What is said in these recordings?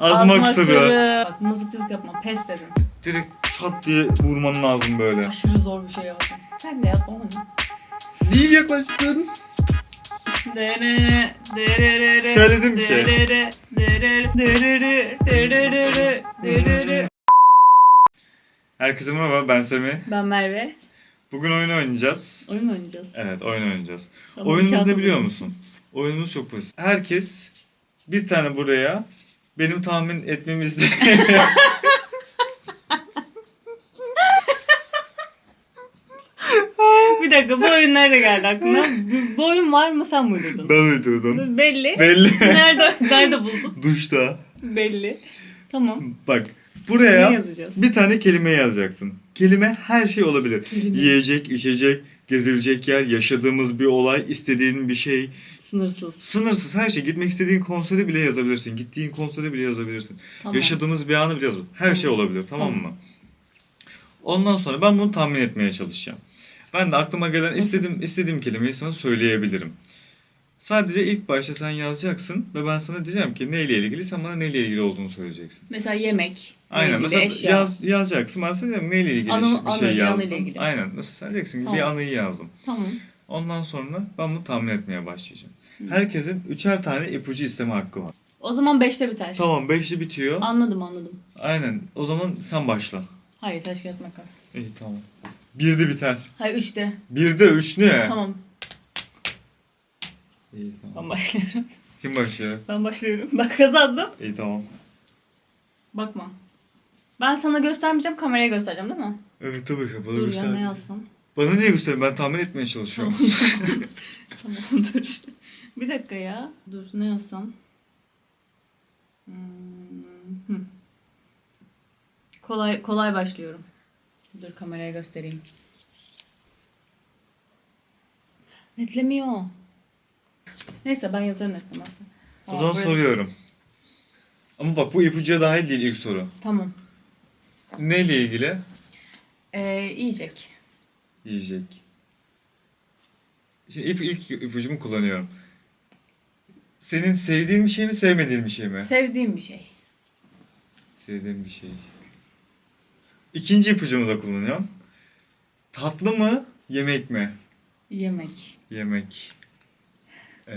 Azmak tırı. Bak mızıkçılık yapma. Pes dedim. Direkt çat diye vurman lazım böyle. Aşırı zor bir şey yaptım. Sen de yap onu. Değil yaklaştın. Derere, derere, Söyledim ki. derere, derere, derere, derere, derere. Herkese merhaba ben Semih. Ben Merve. Bugün oyun oynayacağız. Oyun mu oynayacağız? Evet oyun oynayacağız. Tamam, Oyunumuz kağıt ne biliyor musun? Oyunumuz çok basit. Herkes bir tane buraya benim tahmin etmemi isteyen Bir dakika bu oyun nerede geldi aklına? Bu, bu oyun var mı sen mi uydurdun? ben uydurdum. Belli. Belli. Nerede, nerede buldun? Duşta. Belli. Tamam. Bak buraya bir tane kelime yazacaksın. Kelime her şey olabilir. Kelime. Yiyecek, içecek, gezilecek yer, yaşadığımız bir olay, istediğin bir şey. Sınırsız. Sınırsız her şey. Gitmek istediğin konsere bile yazabilirsin. Gittiğin konsere bile yazabilirsin. Tamam. Yaşadığımız bir anı bile yazabilirsin. Her şey Tamam. olabilir tamam, Tamam. mı? Ondan sonra ben bunu tahmin etmeye çalışacağım. Ben de aklıma gelen istediğim istediğim kelimeyi sana söyleyebilirim. Sadece ilk başta sen yazacaksın ve ben sana diyeceğim ki neyle ilgili sen bana neyle ilgili olduğunu söyleyeceksin. Mesela yemek. Aynen. Mesela eşya. yaz, yazacaksın. Ben sana diyeceğim neyle ilgili Anı- bir şey anı, yazdım. ilgili. Aynen. Mesela sen diyeceksin ki Tamam. bir anıyı yazdım. Tamam. Ondan sonra ben bunu tahmin etmeye başlayacağım. Hı. Herkesin üçer tane ipucu isteme hakkı var. O zaman 5'te biter. Tamam beşli bitiyor. Anladım anladım. Aynen. O zaman sen başla. Hayır taş kağıt makas. İyi tamam. Birde biter. Hayır 3'te. Birde üç ne? Tamam. İyi tamam. Ben başlıyorum. Kim başlıyor? Ben başlıyorum. Bak kazandım. İyi tamam. Bakma. Ben sana göstermeyeceğim kameraya göstereceğim değil mi? Evet tabii ki. Bana Dur ya ne yazsam? Bana niye gösteriyorsun? Ben tahmin etmeye çalışıyorum. tamam dur. Bir dakika ya. Dur ne yazsam? Hmm, hı. Kolay kolay başlıyorum. Dur kameraya göstereyim. Netlemiyor. Neyse ben yazarım netlemezse. o zaman soruyorum. Ama bak bu ipucuya dahil değil ilk soru. Tamam. Neyle ilgili? Ee, yiyecek. Yiyecek. Şimdi ilk, ilk ipucumu kullanıyorum. Senin sevdiğin bir şey mi, sevmediğin bir şey mi? Sevdiğim bir şey. Sevdiğim bir şey. İkinci ipucumu da kullanıyorum. Tatlı mı, yemek mi? Yemek. Yemek. Ee,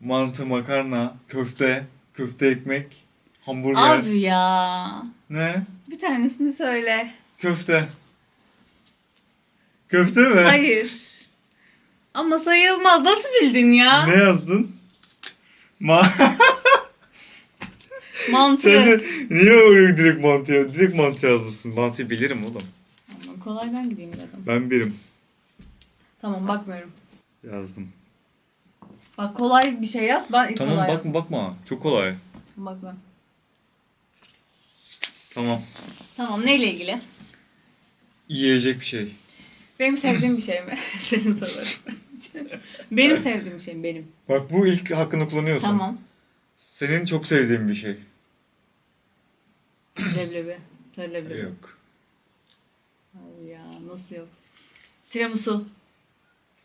mantı, makarna, köfte, köfte ekmek, hamburger. Abi ya. Ne? Bir tanesini söyle. Köfte. Köfte mi? Hayır. Ama sayılmaz. Nasıl bildin ya? Ne yazdın? Ma Mantı. Sen de niye oraya direkt mantı yazdın? Direkt mantı yazmışsın. Mantıyı bilirim oğlum. Kolaydan gideyim dedim. Ben birim. Tamam bakmıyorum. Yazdım. Bak kolay bir şey yaz. Ben Tamam kolay bakma bakma. Çok kolay. yazdım. Bakma. Tamam. Tamam neyle ilgili? Yiyecek bir şey. Benim sevdiğim bir şey mi? Senin soruların. benim sevdiğim bir şey mi? Benim. Bak bu ilk hakkını kullanıyorsun. Tamam. Senin çok sevdiğin bir şey. Leblebi. Sarı leblebi. Yok. Ay ya nasıl yok? Tiramisu.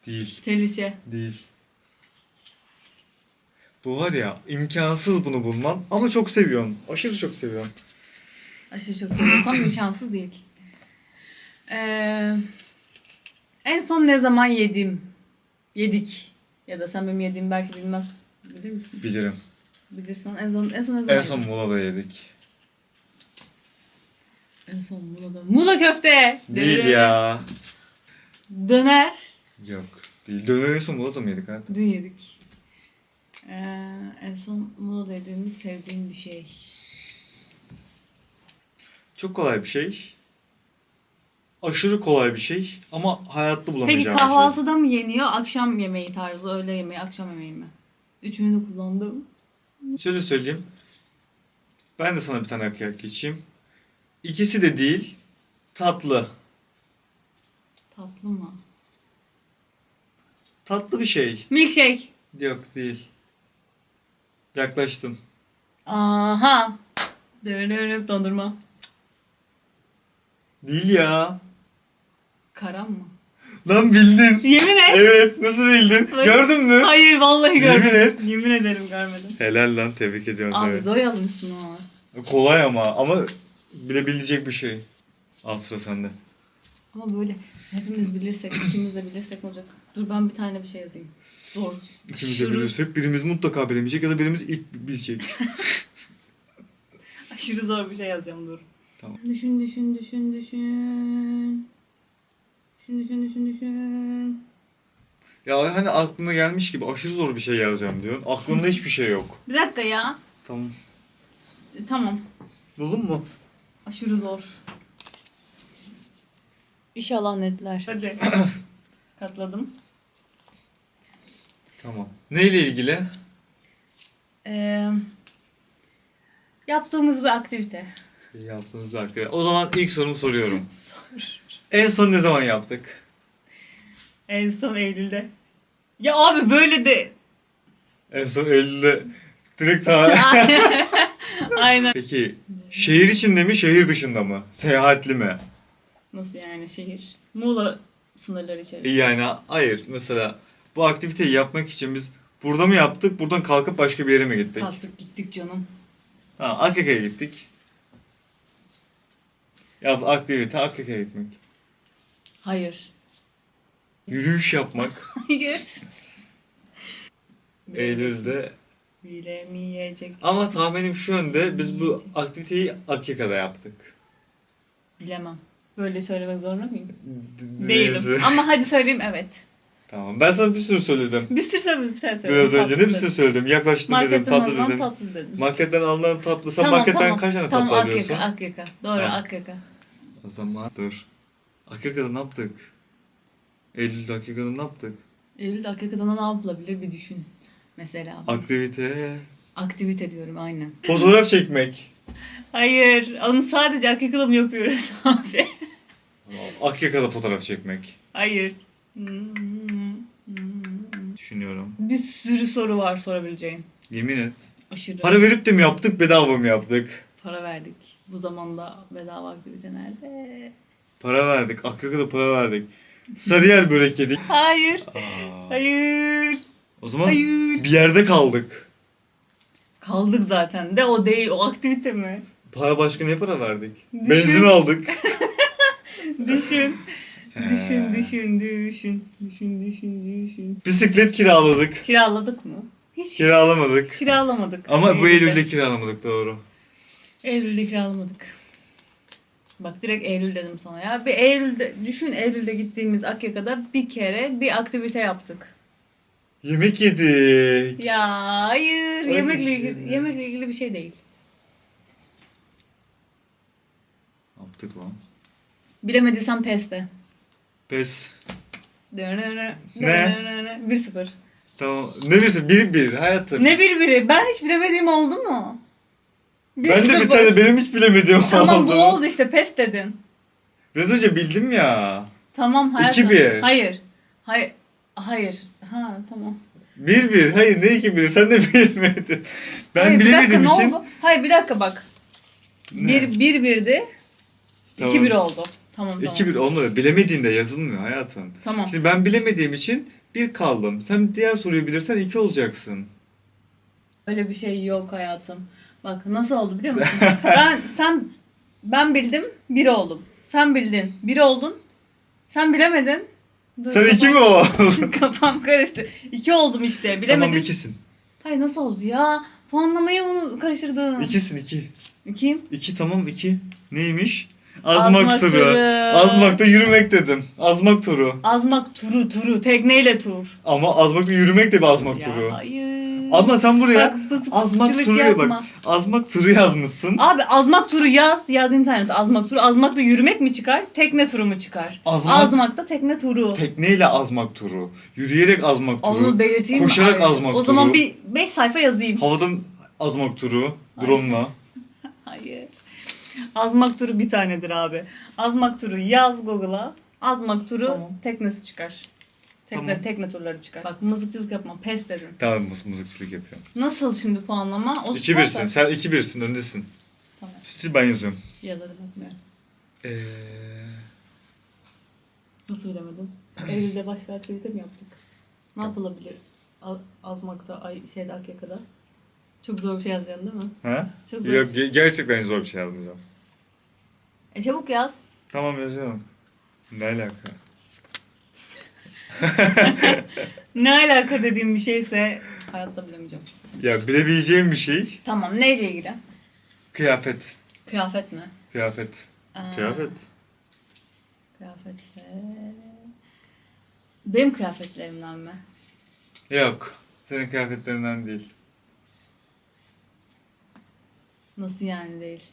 Değil. Triliçe. Değil. Bu var ya imkansız bunu bulman ama çok seviyorsun. Aşırı çok seviyorsun. Aşırı çok seviyorsam imkansız değil. Ee, en son ne zaman yedim? Yedik. Ya da sen benim yediğimi belki bilmez. Bilir misin? Bilirim. Bilirsen en son en son ne zaman En son yedim? Mula'da yedik. En son Mula'da. Mula köfte. Değil ya. Döner. Yok. Değil. Döner en son Mula'da mı yedik hayatım? Dün yedik. Ee, en son Mula'da yediğimiz sevdiğim bir şey. Çok kolay bir şey. Aşırı kolay bir şey ama hayatta bulamayacağım Peki bir şey. kahvaltıda mı yeniyor? Akşam yemeği tarzı, öğle yemeği, akşam yemeği mi? Üçünü de kullandım. Şöyle söyleyeyim. Ben de sana bir tane hak geçeyim. İkisi de değil. Tatlı. Tatlı mı? Tatlı bir şey. Milkshake. Yok değil. Yaklaştın. Aha. Dönüp dondurma. Değil ya. Karam mı? Lan bildin. Yemin et. Evet nasıl bildin? Hayır. Gördün mü? Hayır vallahi görmedim. Yemin et. Yemin ederim görmedim. Helal lan tebrik ediyorum Abi seni. zor yazmışsın ama. Kolay ama ama bilebilecek bir şey. Al sıra sende. Ama böyle hepimiz bilirsek, ikimiz de bilirsek olacak? Dur ben bir tane bir şey yazayım. Zor. İkimiz de Aşırı- bilirsek birimiz mutlaka bilemeyecek ya da birimiz ilk bilecek. Aşırı zor bir şey yazacağım dur. Tamam. Düşün düşün düşün düşün. Düşün düşün düşün düşün. ya hani aklına gelmiş gibi aşırı zor bir şey yazacağım diyorsun. Aklında hiçbir şey yok. Bir dakika ya. Tamam. E, tamam. Buldun mu? Aşırı zor. İnşallah netler. Hadi. Katladım. Tamam. Neyle ilgili? Ee, yaptığımız bir aktivite. Yaptığınız dakika. O zaman ilk sorumu soruyorum. Sor. En son ne zaman yaptık? En son Eylül'de. Ya abi böyle de. En son Eylül'de direkt ta... Aynen. Peki şehir içinde mi şehir dışında mı? Seyahatli mi? Nasıl yani şehir? Muğla sınırları içerisinde. Yani hayır mesela bu aktiviteyi yapmak için biz burada mı yaptık buradan kalkıp başka bir yere mi gittik? Kalktık gittik canım. Ha, Akkaya'ya gittik. Ya aktivite Akkaya'ya gitmek. Hayır. Yürüyüş yapmak. Hayır. Eylül'de. Bilemeyecek. Ama tahminim şu yönde biz bu aktiviteyi Akkaya'da yaptık. Bilemem. Böyle söylemek zorunda mıyım? Değilim. Ama hadi söyleyeyim evet. Tamam ben sana bir sürü söyledim. Bir sürü söyle bir tane söyle. Biraz önce ne bir sürü söyledim. Yaklaştın dedim, Marketten tatlı alınan dedim. tatlı dedim. Marketten alınan tatlı. Sen marketten kaç tane tamam, tatlı alıyorsun? Akyaka, Akyaka. Doğru Tamam. Akyaka. O zaman dur. Akkaya'da ne yaptık? Eylül'de Akkaya'da ne yaptık? Eylül'de Akyaka'da ne yapılabilir bir düşün. Mesela. Aktivite. Aktivite diyorum aynen. Fotoğraf çekmek. Hayır. Onu sadece Akyaka'da mı yapıyoruz abi? Akyaka'da fotoğraf çekmek. Hayır. Düşünüyorum. Bir sürü soru var sorabileceğin. Yemin et. Aşırı. Para verip de mi yaptık, bedava mı yaptık? Para verdik. Bu zamanda bedava aktivite nerede? Para verdik. Akyaka'da para verdik. Sarıyer börek yedik. Hayır. Aa, Hayır. o zaman Hayır. bir yerde kaldık. Kaldık zaten de o değil o aktivite mi? Para başka ne para verdik? Düşün. Benzin aldık. Düşün. Düşün, düşün, düşün. Düşün, düşün, düşün. Bisiklet kiraladık. Kiraladık mı? Hiç Kiralamadık. kiralamadık. Ama bu Eylül'de kiralamadık doğru. Eylül'de kiralamadık. Bak direkt Eylül dedim sana ya. Bir Eylül'de düşün Eylül'de gittiğimiz Akyaka'da bir kere bir aktivite yaptık. Yemek yedik. Ya hayır Öyle yemekle bir şey ilgili, mi? yemekle ilgili bir şey değil. Yaptık lan? Bilemediysen peste. Pes. Ne? Ne? 1-0. Tamam. Ne bilirsin? Bir bir hayatım. Ne bir biri? Ben hiç bilemediğim oldu mu? Ben de bir 1-0. tane benim hiç bilemediğim Tamam bu oldu. oldu işte pes dedin. Biraz önce bildim ya. Tamam hayatım. 2-1. Hayır. Hayır. Hayır. Ha tamam. Bir bir. Hayır ne iki bir? Sen de bilmedin. Ben Hayır, bir dakika, bilemediğim ne için. oldu? Hayır bir dakika bak. Ne? Bir, bir birdi. Tamam. İki bir oldu. Tamam tamam. İki bir olmadı. Bilemediğinde yazılmıyor hayatım. Tamam. Şimdi ben bilemediğim için bir kaldım. Sen diğer soruyu bilirsen iki olacaksın. Öyle bir şey yok hayatım. Bak nasıl oldu biliyor musun? ben sen ben bildim bir oldum. Sen bildin bir oldun. Sen bilemedin. Dur, Sen iki mi oldun? Kafam karıştı. İki oldum işte. Bilemedim. tamam ikisin. Hayır nasıl oldu ya? Puanlamayı onu karıştırdım. İkisin iki. İkiyim. İki tamam iki. Neymiş? Azmak, Azmak turu. turu. Azmakta yürümek dedim. Azmak turu. Azmak turu turu. Tekneyle tur. Ama azmakta yürümek de bir azmak Ya turu. hayır. Ama sen buraya Bak, bızıkçılık azmak turu yapma. bak. Azmak turu yazmışsın. Abi azmak turu yaz. Yaz internet azmak turu. Azmakta yürümek mi çıkar? Tekne turu mu çıkar? Azmak- Azmakta tekne turu. Tekneyle azmak turu. Yürüyerek azmak turu. Onu belirteyim mi? Koşarak Hayır. azmak O turu. zaman bir 5 sayfa yazayım. Havadan azmak turu. Drone'la. Hayır. Azmak turu bir tanedir abi. Azmak turu yaz Google'a. Azmak turu Tamam. teknesi çıkar. Tekne, Tamam. tekne turları çıkar. Bak mızıkçılık yapma. Pes dedim. Tamam mız- mızıkçılık yapıyorum. Nasıl şimdi puanlama? O 2 birsin. zaten- Sen 2 birsin. Öndesin. Tamam. Stil ben yazıyorum. Yaz hadi bakmıyorum. Eee... Nasıl bilemedim? Eylül'de başka aktivite mi yaptık? Ne yapılabilir? A- Azmak'ta, ay şeyde Akyaka'da. Çok zor bir şey yazacaksın değil mi? Ha? Çok zor. Yok ge- gerçekten zor bir şey yazmayacağım. E çabuk yaz. Tamam yazıyorum. Ne alaka? Ne alaka dediğim bir şeyse hayatta bilemeyeceğim. Ya bilebileceğim bir şey. Tamam neyle ilgili? Kıyafet. Kıyafet mi? Kıyafet. Aa, Kıyafet. Kıyafetse... Benim kıyafetlerimden mi? Yok. Senin kıyafetlerinden değil. Nasıl yani değil?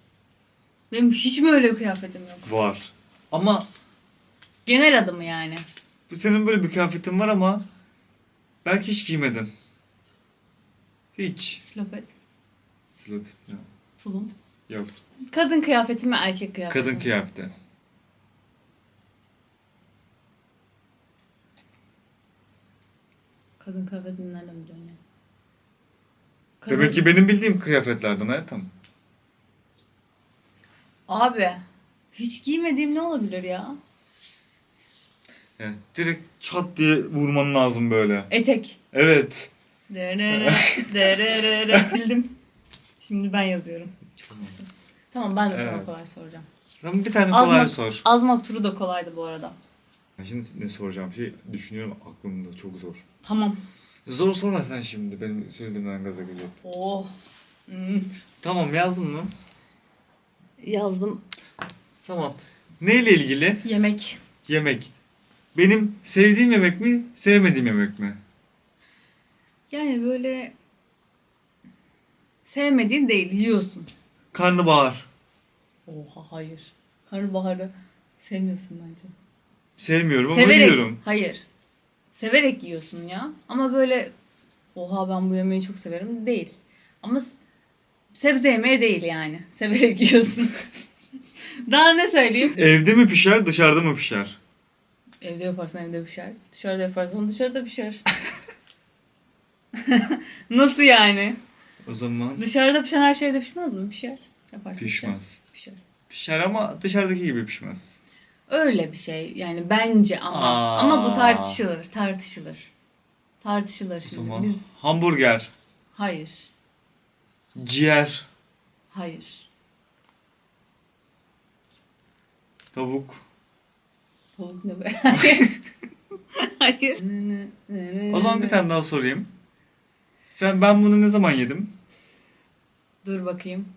Benim hiç mi öyle kıyafetim yok? Var. Ama Genel adı mı yani? bu senin böyle bir kıyafetin var ama belki hiç giymedin. Hiç. Slopet, Slip. Yok. tulum. Yok. Kadın kıyafeti mi erkek kıyafeti Kadın mi? kıyafeti. Kadın kıyafetini nereden biliyorsun ya? Demek ki benim bildiğim kıyafetlerden hayatım. Abi hiç giymediğim ne olabilir ya? Yani direkt çat diye vurman lazım böyle. Etek. Evet. Derere, derere, Bildim. Şimdi ben yazıyorum. Çok güzel. Tamam ben de sana Evet. kolay soracağım. Sen bir tane kolay Azmak, sor. azmak turu da kolaydı bu arada. Şimdi ne soracağım şey düşünüyorum aklımda çok zor. Tamam. Zor sorma sen şimdi benim söylediğimden gaza gelip. Oh. Hmm. Tamam yazdın mı? Yazdım. Tamam. Neyle ilgili? Yemek. Yemek. Benim sevdiğim yemek mi, sevmediğim yemek mi? Yani böyle sevmediğin değil yiyorsun. Karnabahar. Oha hayır. Karnabaharı sevmiyorsun bence. Sevmiyorum ama Severek. yiyorum. Hayır. Severek yiyorsun ya. Ama böyle oha ben bu yemeği çok severim değil. Ama sebze yemeği değil yani. Severek yiyorsun. Daha ne söyleyeyim? Evde mi pişer, dışarıda mı pişer? Evde yaparsan evde pişer. Dışarıda yaparsan dışarıda pişer. Nasıl yani? O zaman Dışarıda pişen her şey evde pişmez mi? Pişer. Yaparsın pişmez. Pişer. Pişer ama dışarıdaki gibi pişmez. Öyle bir şey yani bence ama. Aa. Ama bu tartışılır. Tartışılır. Tartışılır O şimdi. zaman Biz hamburger, hayır. Ciğer, Hayır. tavuk. Tavuk ne be? Hayır. Hayır. O zaman bir tane daha sorayım. Sen ben bunu ne zaman yedim? Dur bakayım.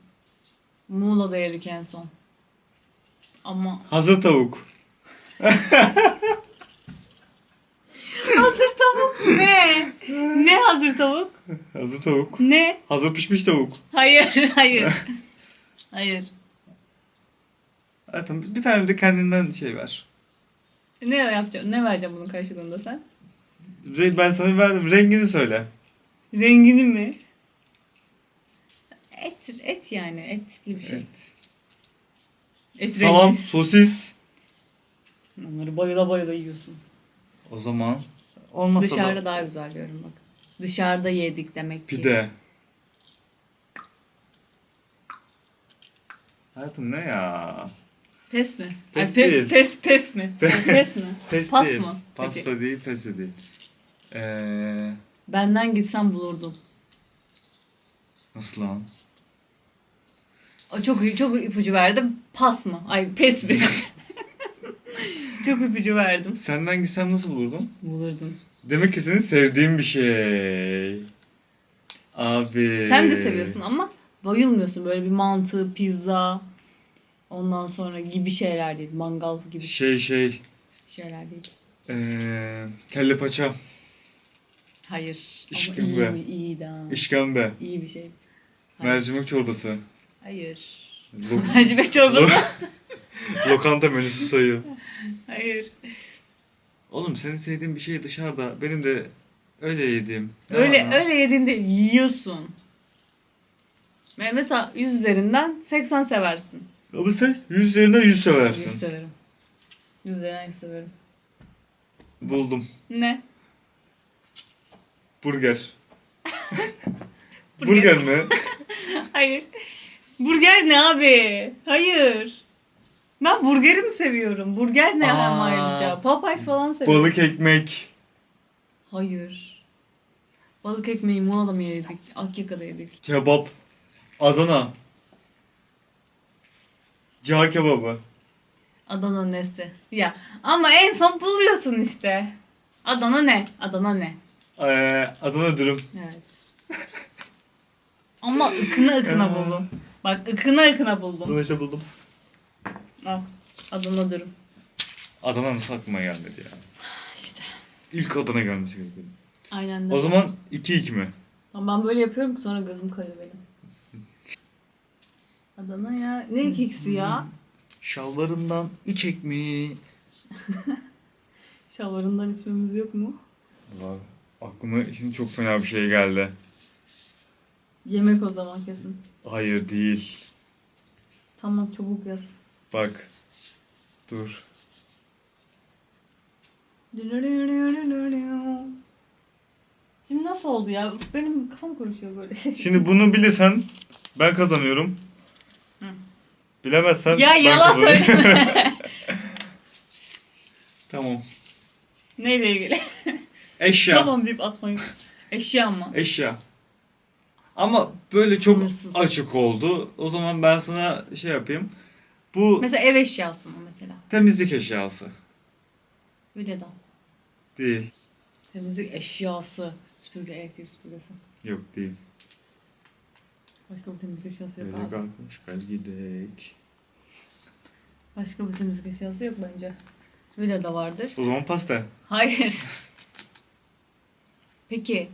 Muğla'da yedik en son. Ama Hazır tavuk. tavuk ne? Ne hazır tavuk? Hazır tavuk. Ne? Hazır pişmiş tavuk. Hayır, hayır. hayır. Hayatım bir tane de kendinden şey ver. Ne yapacağım? Ne vereceğim bunun karşılığında sen? Re- Ben sana verdim. Rengini söyle. Rengini mi? Et, et yani. Etli bir şey. Evet. Et Salam, rengi. sosis. Onları bayıla bayıla yiyorsun. O zaman olmasa Dışarıda da daha güzel diyorum bak. Dışarıda yedik demek ki. pide. Hayatım ne ya? Pes mi? Pes Ay, pe- değil. Pes, pes mi? Pe- pes mi? Pes Pas değil. mı? Pasta Peki. değil, pes de değil. Ee, Benden gitsem bulurdum. nasıl lan? O çok çok ipucu verdim. Pas mı? Ay pes mi? çok ipucu verdim. Senden gitsem nasıl bulurdum? Bulurdum. Demek ki senin sevdiğin bir şey. Abi. Sen de seviyorsun ama bayılmıyorsun. Böyle bir mantı, pizza, ondan sonra gibi şeyler değil. Mangal gibi Şey şey. şeyler değil. Ee, kelle paça. Hayır. Ama İşkembe. iyi mi? İyi işkembe. İyi bir şey. Hayır. Mercimek çorbası. Hayır. Mercimek çorbası. lokanta menüsü sayı. Hayır. Oğlum senin sevdiğin bir şey dışarıda. Benim de öyle yediğim. Öyle Aa. öyle yediğinde yiyorsun. Ve Mesela 100 üzerinden 80 seversin. Ama sen 100 üzerinden 100 100 seversin. severim. 100 üzerinden 100 severim. Buldum. Ne? Burger. Burger. Burger mi? Hayır. Burger ne abi? Hayır. Ben burgeri mi seviyorum? Burger ne Aa. ama ayrıca? Popeyes falan seviyorum. Balık ekmek. Hayır. Balık ekmeği Muğla'da mı yedik? Akyaka'da yedik. Kebap. Adana. Ciğer kebabı. Adana nesi? Ya ama en son buluyorsun işte. Adana ne? Adana ne? Ee, Adana dürüm. Evet. Ama ıkına ıkına buldum. Bak ıkına ıkına buldum. Adana buldum. Al. Adana dürüm. Adana nasıl aklıma gelmedi ya? İşte. İlk Adana gelmesi gerekiyor. Aynen de. O zaman 2-2 mi? Ama ben böyle yapıyorum ki sonra gözüm kayıyor benim. Adana ya. Ne ikisi ya? Şalvarından iç ekmeği. Şalvarından içmemiz yok mu? Var. Aklıma şimdi çok fena bir şey geldi. Yemek o zaman kesin. Hayır değil. Tamam çabuk yaz. Bak. Dur. Şimdi nasıl oldu ya? Benim kafam konuşuyor böyle. Şimdi bunu bilirsen ben kazanıyorum. Hı. Bilemezsen ya ben yalan kazanıyorum. söyleme. tamam. Neyle ilgili? Eşya. tamam deyip atmayın. Eşya mı? Eşya. Ama böyle çok Sınırsız. açık oldu. O zaman ben sana şey yapayım. Bu Mesela ev eşyası mı mesela? temizlik eşyası. Öyle de. Değil. Temizlik eşyası. Süpürge, elektrik süpürgesi. Yok değil. Başka bir temizlik eşyası yok Böyle abi. kalkmış gidek. Başka bir temizlik eşyası yok bence. Öyle de vardır. O zaman pasta. Hayır. Peki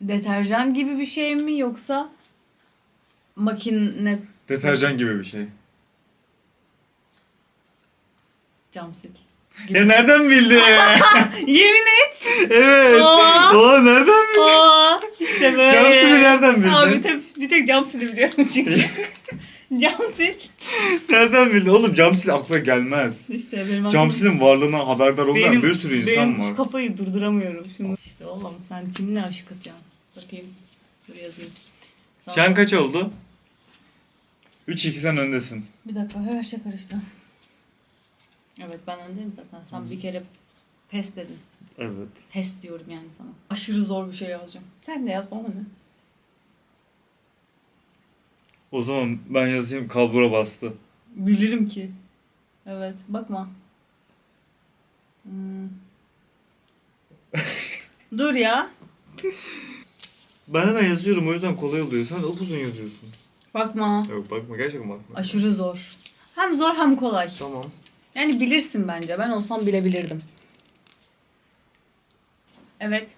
deterjan gibi bir şey mi yoksa makine Deterjan gibi bir şey. Cam sil? Ya nereden bildin? Yemin et. evet. Aa. Aa nereden bildin? Aa, işte böyle. Cam sili nereden bildin? Abi bir tek, bir tek cam sili biliyorum çünkü. cam sil. Nereden bildin? Oğlum cam sil akla gelmez. İşte benim Cam silin varlığına haberdar olmayan benim, bir sürü insan benim var. şu kafayı durduramıyorum. Şunu. İşte oğlum sen kimle aşık atacaksın? Bakayım. Dur yazayım. Ol. kaç oldu? 3-2 sen öndesin. Bir dakika her şey karıştı. Evet ben öndeyim zaten. Sen bir kere pes dedin. Evet. Pes diyorum yani sana. Aşırı zor bir şey yazacağım. Sen de yaz bana ne? O zaman ben yazayım kalbura bastı. Bilirim ki. Evet bakma. Hmm. Dur ya. Ben hemen yazıyorum o yüzden kolay oluyor. Sen upuzun yazıyorsun. Bakma. Yok bakma gerçekten bakma. Aşırı zor. Hem zor hem kolay. Tamam. Yani bilirsin bence. Ben olsam bilebilirdim. Evet.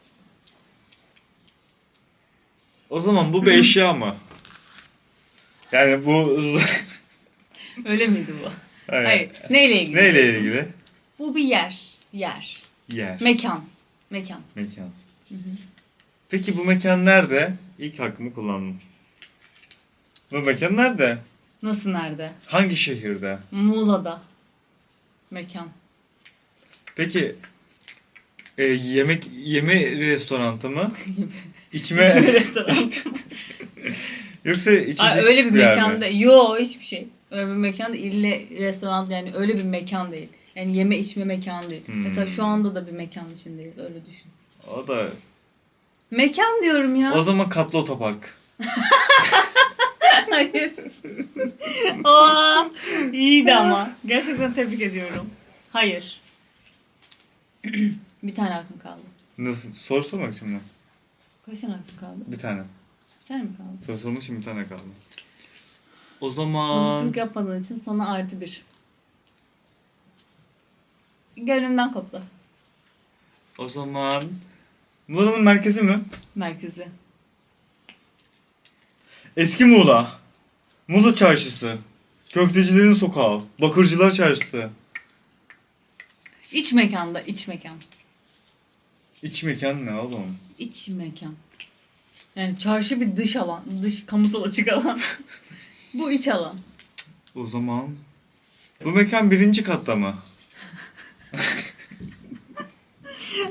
O zaman bu bir eşya mı? Yani bu... Öyle miydi bu? Hayır. Hayır. Neyle ilgili? Neyle diyorsun? ilgili? Bu bir yer. Yer. Yer. Mekan. Mekan. mekan. Hı hı. Peki bu mekan nerede? İlk hakkımı kullandım. Bu mekan nerede? Nasıl nerede? Hangi şehirde? Muğla'da. Mekan. Peki e, yemek yeme restorantı mı? Hiçbir İçme restoran. yoksa içecek Ay, öyle bir yer mi? mekanda. Yo hiçbir şey. Öyle bir mekan değil. İlle restoran yani öyle bir mekan değil. Yani yeme içme mekanı değil. Hmm. Mesela şu anda da bir mekan içindeyiz. Öyle düşün. O da. Mekan diyorum ya. O zaman katlı otopark. Hayır. Aa, iyiydi ama. Gerçekten tebrik ediyorum. Hayır. bir tane hakkım kaldı. Nasıl? Soru sormak için mi? Kaç tane hakkım kaldı? Bir tane. Bir tane mi kaldı? Soru sormak için bir tane kaldı. O zaman... Mızıkçılık yapmadığın için sana artı bir. Gönlümden koptu. O zaman... Muğla'nın merkezi mi? Merkezi. Eski Muğla. Muğla çarşısı. Köftecilerin sokağı. Bakırcılar çarşısı. İç mekanda, iç mekan. İç mekan ne oğlum? İç mekan. Yani çarşı bir dış alan, dış kamusal açık alan. Bu iç alan. O zaman... Bu mekan birinci katta mı?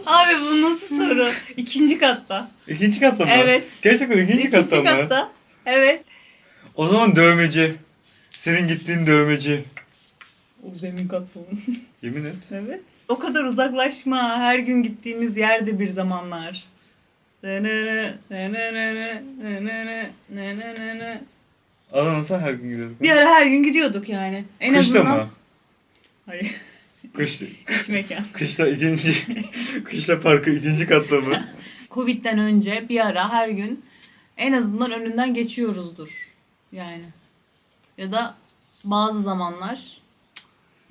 Abi bu nasıl soru? İkinci katta. İkinci katta mı? Evet. Gerçekten ikinci, İkinci katta, mı? Evet. O zaman dövmeci. Senin gittiğin dövmeci. O zemin katmanı. Yemin et. evet. O kadar uzaklaşma. Her gün gittiğimiz yerde bir zamanlar. Adana'sa her gün gidiyorduk. Bir ara her gün gidiyorduk yani. En Kışta azından. mı? Hayır. Kış, İç mekan. kışta ikinci, kışla parkı ikinci katta mı? Covid'den önce bir ara her gün en azından önünden geçiyoruzdur. Yani. Ya da bazı zamanlar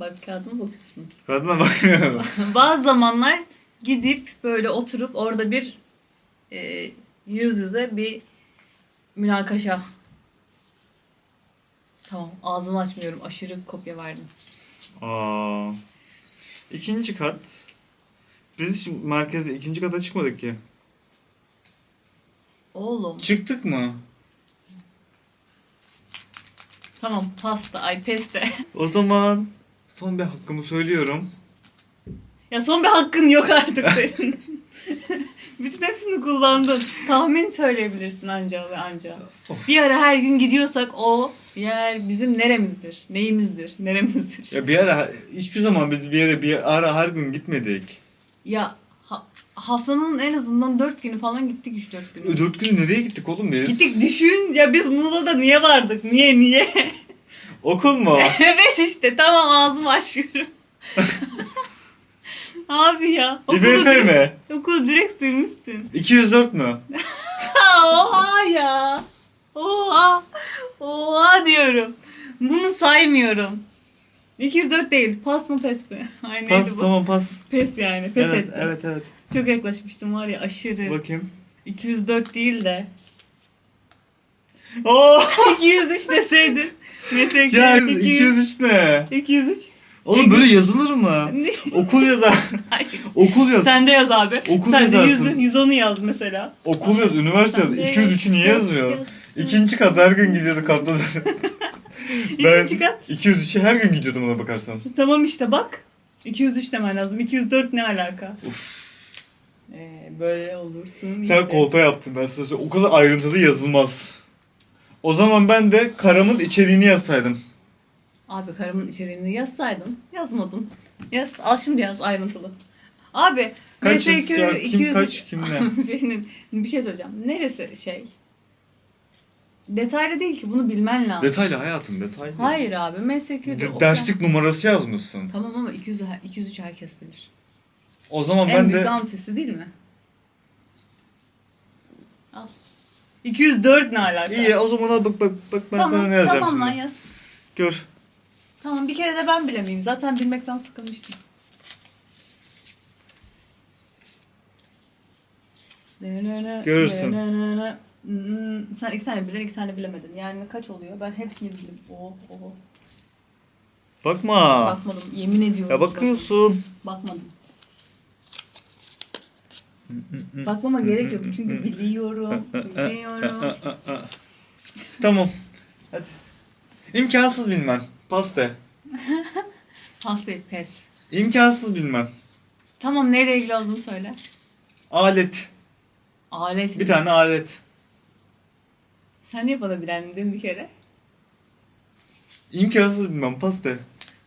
Bak kağıdıma bakıyorsun. Kadına bakmıyorum. bazı zamanlar gidip böyle oturup orada bir e, yüz yüze bir münakaşa. Tamam ağzımı açmıyorum. Aşırı kopya verdim. Aa, ikinci kat. Biz hiç merkeze ikinci kata çıkmadık ki. Oğlum. Çıktık mı? Tamam pasta ay peste. O zaman son bir hakkımı söylüyorum. ya son bir hakkın yok artık senin. Bütün hepsini kullandın. Tahmin söyleyebilirsin anca ve anca. Bir ara her gün gidiyorsak o yer bizim neremizdir? Neyimizdir? Neremizdir? Ya bir ara hiçbir zaman biz bir yere bir ara her gün gitmedik. Ya haftanın en azından 4 günü falan gittik 3-4 günü. Dört gün nereye gittik oğlum biz? Gittik düşün ya biz Muğla'da niye vardık? Niye niye? Okul mu? evet işte tamam ağzımı açıyorum. Abi ya. İBF direkt- mi? Okulu direkt silmişsin. 204 mü? Ha, Oha ya. Oha. Oha diyorum. Bunu saymıyorum. 204 değil. Pas mı pes mi? Ay Pas bu? tamam pas. Pes yani. Pes evet, ettim. evet evet. Çok yaklaşmıştım var ya aşırı. Bakayım. 204 değil de. Oo! 203 deseydin. Mesela Ya 200, 203 ne? 203. Oğlum böyle yazılır mı? Okul yazar. Okul yaz. Sen de yaz abi. Okul Sen de yazarsın. 100'ü, 110'u yaz mesela. Okul yaz, üniversite de yaz. 203'ü niye yaz, yazıyor? yaz. İkinci kat her gün gidiyorduk katta. ben İkinci kat. 203'e her gün gidiyordum ona bakarsan. Tamam işte bak. 203 demen lazım. 204 ne alaka? Ee, böyle olursun. Sen işte. kolpa yaptın ben sana söyleyeyim. O kadar ayrıntılı yazılmaz. O zaman ben de karamın içeriğini yazsaydım. Abi karımın içeriğini yazsaydın. Yazmadın. Yaz. Al şimdi yaz ayrıntılı. Abi. Kaç MSQ ya? Kim 200 kaç, kim ne? Benim- bir şey söyleyeceğim. Neresi şey? Detaylı değil ki bunu bilmen lazım. Detaylı hayatım detaylı. Hayır abi MSQ'de Derslik numarası yazmışsın. Tamam ama 200 203 herkes bilir. O zaman en ben büyük de amfisi değil mi? Al. 204 ne alaka? İyi o zaman al bak bak bak ben tamam, sana ne yazacağım tamam lan şimdi. yaz. Gör. Tamam bir kere de ben bilemeyeyim. Zaten bilmekten sıkılmıştım. Görürsün. Hmm, Sen iki tane bilen iki tane bilemedin. Yani kaç oluyor? Ben hepsini bildim. Oh, oh. Bakma. Bakmadım. Yemin ediyorum. Ya bakıyorsun. Bakmadım. Bakmama gerek yok. Çünkü biliyorum. Biliyorum. tamam. Hadi. İmkansız bilmem. Pas de. Pas değil pes. İmkansız bilmem. Tamam neyle ilgili olduğunu söyle. Alet. Alet mi? Bir tane alet. Sen niye bana bilendin bir kere? İmkansız bilmem. Pas de.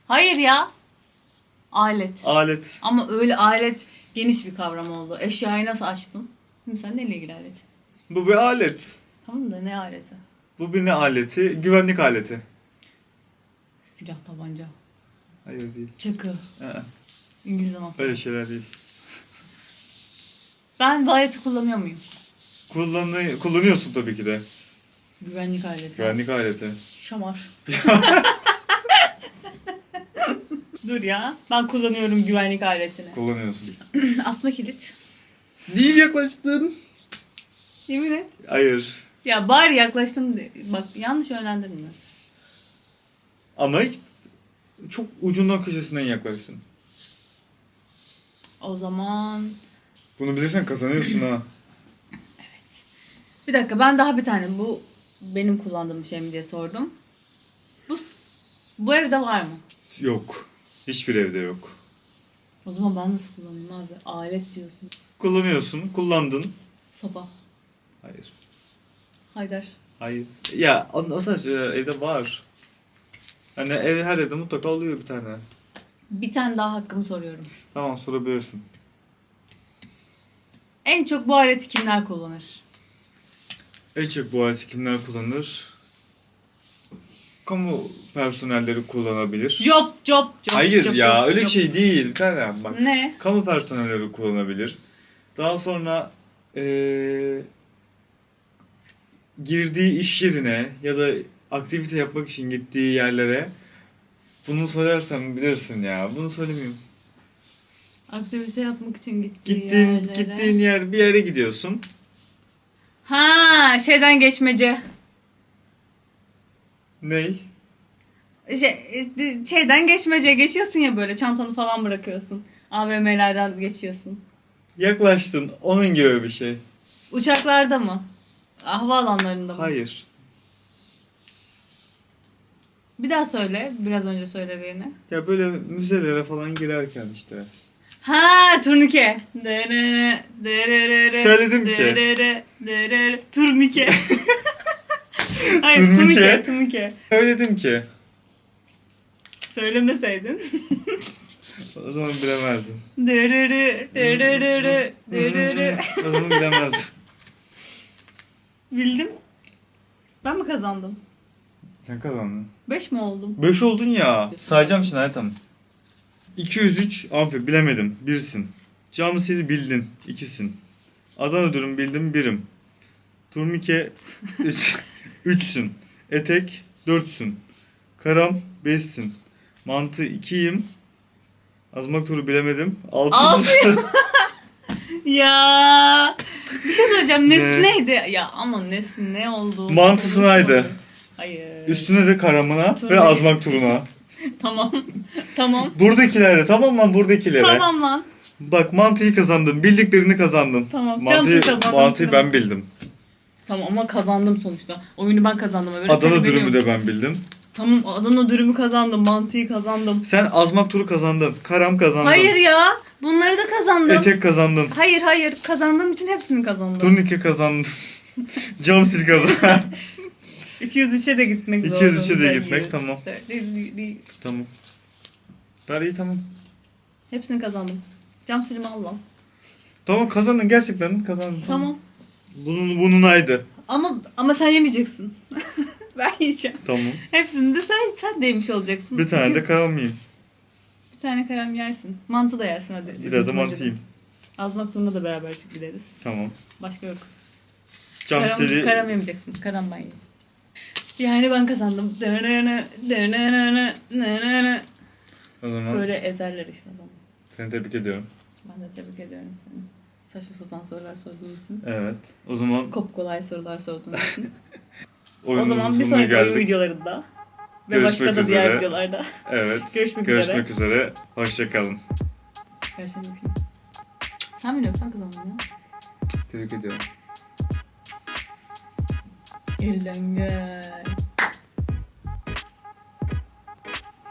Hayır ya. Alet. Alet. Ama öyle alet geniş bir kavram oldu. Eşyayı nasıl açtın? Şimdi sen neyle ilgili alet? Bu bir alet. Tamam da ne aleti? Bu bir ne aleti? Güvenlik aleti. Silah, tabanca, Hayır değil. çakı, Aa, İngiliz anahtarı. öyle şeyler değil. Ben bu aleti kullanıyor muyum? Kullanı kullanıyorsun tabii ki de. Güvenlik aleti. Güvenlik aleti. Şamar. Dur ya. Ben kullanıyorum güvenlik aletini. Kullanıyorsun. Asma kilit. Değil yaklaştın. Yemin et. Hayır. Ya bari yaklaştım. de- Bak yanlış yönlendirme. Ama çok ucundan köşesinden yaklaştın. O zaman... Bunu bilirsen kazanıyorsun ha. Bir dakika ben daha bir tane bu benim kullandığım bir şey mi diye sordum. Bu bu evde var mı? Yok. Hiçbir evde yok. O zaman ben nasıl kullanayım abi? Alet diyorsun. Kullanıyorsun, kullandın. Sopa. Hayır. Haydar. Hayır. Ya o, o tarz şeyler evde var. Hani ev, her evde mutlaka oluyor bir tane. Bir tane daha hakkımı soruyorum. Tamam sorabilirsin. En çok bu aleti kimler kullanır? En çok bu aleti kimler kullanır? Kamu personelleri kullanabilir. Job, job, job. Hayır job, ya job, öyle bir job. şey değil. Bir tane bak. Ne? Kamu personelleri kullanabilir. Daha sonra eee, girdiği iş yerine ya da aktivite yapmak için gittiği yerlere bunu söylersem bilirsin ya. Bunu söylemeyeyim. Aktivite yapmak için gittiği Gittiğin yerlere. gittiğin yer bir yere gidiyorsun. Ha, şeyden geçmece. Ney? Şey, e, şeyden geçmece geçiyorsun ya böyle çantanı falan bırakıyorsun. AVM'lerden geçiyorsun. Yaklaştın. Onun gibi bir şey. Uçaklarda mı? Havaalanlarında mı? Hayır. Bir daha söyle. Biraz önce söylediğini. Ya böyle müzelere falan girerken işte. Ha turnike. Derere, derere, Söyledim ki. derere, derere. Turnike. Hayır Turnike. turnike. Söyledim ki. Söylemeseydin. O zaman bilemezdim. Derere, derere, derere. o zaman bilemezdim. Bildim. Ben mi kazandım? Sen kazandın. 5 mi oldum? 5 oldun ya. Sayacağım şimdi tamam. 203 amfi bilemedim. Birsin. Cam sili bildin. ikisin. Adana dürüm bildim birim. Turnike 3 üçsün. Etek 4'sün. Karam 5'sin. Mantı 2'yim. Azmak turu bilemedim. 6'sın. Ya bir şey söyleyeceğim. Ne? Nesneydi. Ya ama nesne ne oldu? Mantısınaydı. Hayır. Üstüne de karamına Turnike. ve azmak turuna. Tamam. tamam. Buradakilere tamam lan buradakilere. Tamam lan. Bak mantıyı kazandın. Bildiklerini kazandın. Tamam. Mantıyı, kazandım. mantıyı ben bildim. Tamam ama kazandım sonuçta. Oyunu ben kazandım. Öyle Adana seni dürümü biliyorum. de ben bildim. Tamam Adana dürümü kazandım. Mantıyı kazandım. Sen azmak turu kazandın. Karam kazandın. Hayır ya. Bunları da kazandım. Etek kazandın. Hayır hayır. Kazandığım için hepsini kazandım. Turnike kazandın. Cam sil kazandın. 203'e de gitmek 203'e de gitmek, tamam. tamam. Dar iyi tamam. Hepsini kazandım. Cam silimi al lan. Tamam kazandın gerçekten kazandın. Tamam. Bunun bunun aydı. Ama ama sen yemeyeceksin. ben yiyeceğim. Tamam. Hepsini de sen sen de yemiş olacaksın. Bir tane de karam yiyeyim. Bir tane karam yersin. Mantı da yersin hadi. Biraz da Üzüntü mantı olacak. yiyeyim. Azmak turuna da beraber çık gideriz. Tamam. Başka yok. Cam karam, karam yemeyeceksin. Karam ben yiyeyim. Yani ben kazandım. Dönene, dönene, dönene. O zaman Böyle ezerler işte adamı. seni tebrik ediyorum. Ben de tebrik ediyorum seni. Saçma sapan sorular sorduğun için. Evet. O zaman Kop kolay sorular sorduğun için. o zaman bir sonraki geldik. videolarında ve Görüşmek başka da diğer üzere. videolarda. Evet. Görüşmek Görüşmek üzere. Hoşçakalın. Ver seni öpeyim. Sen beni öpsen kazandın ya. Tebrik ediyorum. Elden gel.